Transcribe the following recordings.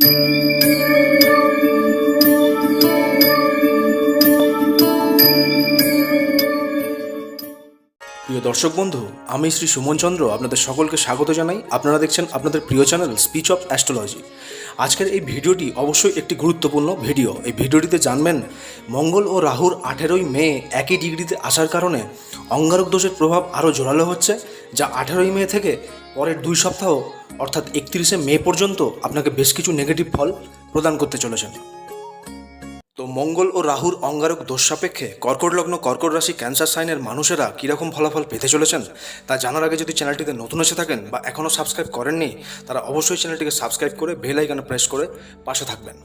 嗯。দর্শক বন্ধু, আমি শ্রী সুমন চন্দ্র আপনাদের সকলকে স্বাগত জানাই। আপনারা দেখছেন আপনাদের প্রিয় চ্যানেল স্পিচ অফ অ্যাস্ট্রোলজি। আজকের এই ভিডিওটি অবশ্যই একটি গুরুত্বপূর্ণ ভিডিও। এই ভিডিওটিতে জানবেন, মঙ্গল ও রাহুর আঠেরোই মে একই ডিগ্রিতে আসার কারণে অঙ্গারক দোষের প্রভাব আরও জোরালো হচ্ছে, যা আঠেরোই মে থেকে পরের দুই সপ্তাহ, অর্থাৎ একত্রিশে মে পর্যন্ত আপনাকে বেশ কিছু নেগেটিভ ফল প্রদান করতে চলেছেন তো মঙ্গল ও রাহুর অঙ্গারক দোষ সাপেক্ষে কর্কট লগ্ন কর্কট রাশি ক্যান্সার সাইনের মানুষেরা কীরকম ফলাফল পেতে চলেছেন তা জানার আগে যদি চ্যানেলটিতে নতুন এসে থাকেন বা এখনও সাবস্ক্রাইব করেননি, তারা অবশ্যই চ্যানেলটিকে সাবস্ক্রাইব করে বেল প্রেস করে পাশে থাকবেন।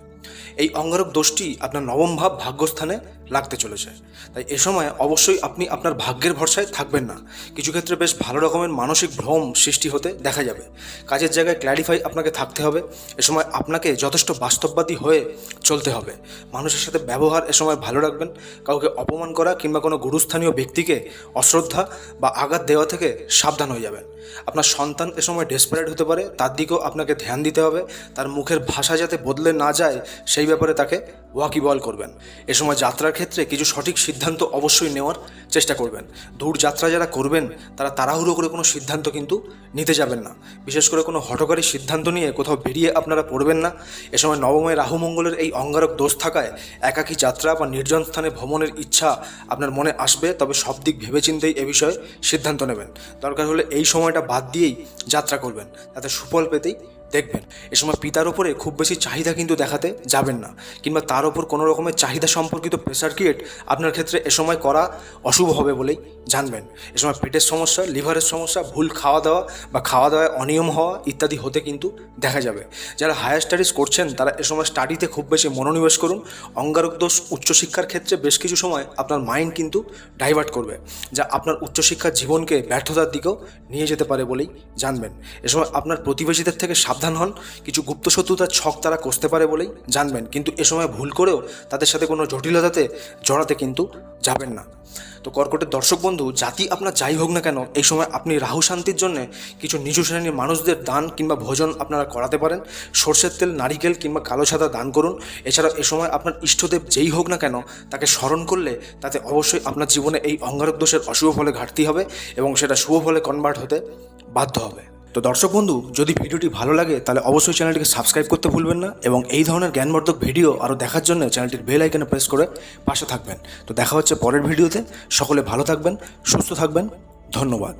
এই অঙ্গারক দোষটি আপনার নবম ভাব ভাগ্যস্থানে লাগতে চলেছে। তাই এ সময় অবশ্যই আপনি আপনার ভাগ্যের ভরসায় থাকবেন না। কিছু ক্ষেত্রে বেশ ভালো রকমের মানসিক ভ্রম সৃষ্টি হতে দেখা যাবে। কাজের জায়গায় ক্ল্যারিফাই আপনাকে থাকতে হবে। এ সময় আপনাকে যথেষ্ট বাস্তববাদী হয়ে চলতে হবে। মানুষের সাথে ব্যবহার এ সময় ভালো রাখবেন। কাউকে অপমান করা কিংবা কোনো গুরুস্থানীয় ব্যক্তিকে অশ্রদ্ধা বা আঘাত দেওয়া থেকে সাবধান হয়ে যাবেন। আপনার সন্তান এ সময় ডেসপারেট হতে পারে, তার দিকেও আপনাকে ধ্যান দিতে হবে। তার মুখের ভাষা যাতে বদলে না যায়, সেই ব্যাপারে তাকে ওয়াকিবল করবেন। এ সময় যাত্রার ক্ষেত্রে কিছু সঠিক সিদ্ধান্ত অবশ্যই নেওয়ার চেষ্টা করবেন। দূর যাত্রা যারা করবেন, তারা তাড়াহুড়ো করে কোনো সিদ্ধান্ত কিন্তু নিতে যাবেন না। বিশেষ করে কোনো হঠকারী সিদ্ধান্ত নিয়ে কোথাও বেরিয়ে আপনারা পড়বেন না। এ সময় নবময় রাহুমঙ্গলের এই অঙ্গারক দোষ থাকায় একাকী যাত্রা বা নির্জন স্থানে ভ্রমণের ইচ্ছা আপনার মনে আসবে, তবে সব দিক ভেবেচিন্তেই এ বিষয়ে সিদ্ধান্ত নেবেন। দরকার হলে এই সময়টা বাদ দিয়েই যাত্রা করবেন। তাতে সুফল পেতেই দেখবেন, এ সময় পিতার ওপরে খুব বেশি চাহিদা কিন্তু দেখাতে যাবেন না, কিংবা তার ওপর কোনো রকমের চাহিদা সম্পর্কিত প্রেশার ক্রিয়েট আপনার ক্ষেত্রে এ সময় করা অশুভ হবে বলেই জানবেন। এ সময় পেটের সমস্যা লিভারের সমস্যা, ভুল খাওয়া দাওয়া বা খাওয়া দাওয়ায় অনিয়ম হওয়া ইত্যাদি হতে কিন্তু দেখা যাবে। যারা হায়ার স্টাডিজ করছেন, তারা এ সময় স্টাডিতে খুব বেশি মনোনিবেশ করুন। অঙ্গারক দোষ উচ্চশিক্ষার ক্ষেত্রে বেশ কিছু সময় আপনার মাইন্ড কিন্তু ডাইভার্ট করবে, যা আপনার উচ্চশিক্ষার জীবনকে ব্যর্থতার দিকেও নিয়ে যেতে পারে বলেই জানবেন। এ সময় আপনার প্রতিবেশীদের থেকে সাবধান হন। কিছু গুপ্ত শত্রুতার ছক তারা কষতে পারে বলেই জানবেন। কিন্তু এ সময় ভুল করেও তাদের সাথে কোনো জটিলতাতে জড়াতে কিন্তু যাবেন না। তো কর্কটের দর্শক বন্ধু, জাতি আপনার যাই হোক না কেন, এই সময় আপনি রাহু শান্তির জন্য কিছু নিচু শ্রেণির মানুষদের দান কিংবা ভোজন আপনারা করাতে পারেন। সর্ষের তেল, নারিকেল কিংবা কালো সাদা দান করুন। এছাড়াও এ সময় আপনার ইষ্টদেব যেই হোক না কেন, তাকে স্মরণ করলে তাতে অবশ্যই আপনার জীবনে এই অঙ্গারক দোষের অশুভ ফলে ঘাটতি হবে এবং সেটা শুভ ফলে কনভার্ট হতে বাধ্য হবে। তো দর্শক বন্ধু, যদি ভিডিওটি ভালো লাগে, তাহলে অবশ্যই চ্যানেলটিকে সাবস্ক্রাইব করতে ভুলবেন না এবং এই ধরনের জ্ঞানবর্ধক ভিডিও আরও দেখার জন্য চ্যানেলটির বেল আইকনে প্রেস করে পাশে থাকবেন। তো দেখা হচ্ছে পরের ভিডিওতে। সকলে ভালো থাকবেন, সুস্থ থাকবেন। ধন্যবাদ।